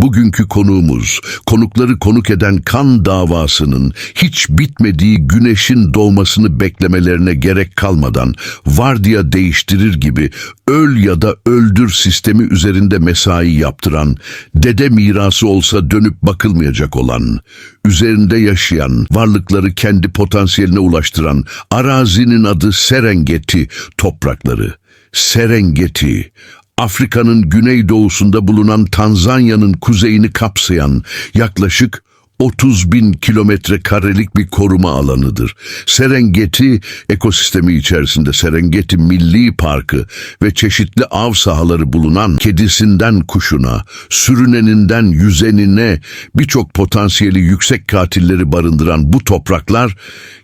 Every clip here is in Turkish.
Bugünkü konuğumuz, konukları konuk eden kan davasının hiç bitmediği güneşin doğmasını beklemelerine gerek kalmadan vardiya değiştirir gibi öl ya da öldür sistemi üzerinde mesai yaptıran, dede mirası olsa dönüp bakılmayacak olan, üzerinde yaşayan, varlıkları kendi potansiyeline ulaştıran arazinin adı Serengeti toprakları. Serengeti, Afrika'nın güneydoğusunda bulunan Tanzanya'nın kuzeyini kapsayan yaklaşık 30 bin kilometre karelik bir koruma alanıdır. Serengeti ekosistemi içerisinde Serengeti Milli Parkı ve çeşitli av sahaları bulunan kedisinden kuşuna, sürüneninden yüzenine birçok potansiyeli yüksek katilleri barındıran bu topraklar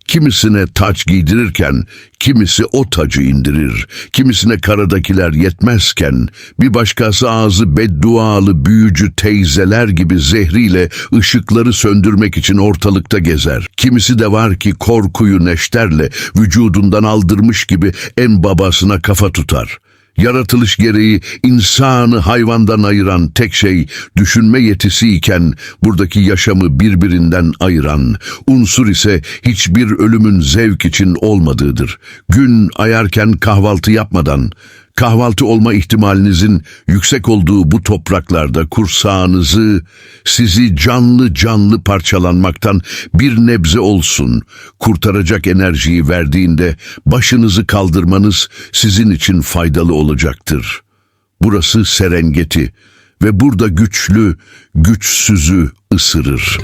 kimisine taç giydirirken kimisi o tacı indirir, kimisine karadakiler yetmezken bir başkası ağzı beddualı büyücü teyzeler gibi zehriyle ışıkları söndürmek için ortalıkta gezer. Kimisi de var ki korkuyu neşterle vücudundan aldırmış gibi en babasına kafa tutar. Yaratılış gereği insanı hayvandan ayıran tek şey düşünme yetisi iken buradaki yaşamı birbirinden ayıran unsur ise hiçbir ölümün zevk için olmadığıdır. Gün ayarken kahvaltı yapmadan kahvaltı olma ihtimalinizin yüksek olduğu bu topraklarda kursağınızı sizi canlı canlı parçalanmaktan bir nebze olsun kurtaracak enerjiyi verdiğinde başınızı kaldırmanız sizin için faydalı olacaktır. Burası Serengeti ve burada güçlü güçsüzü ısırır.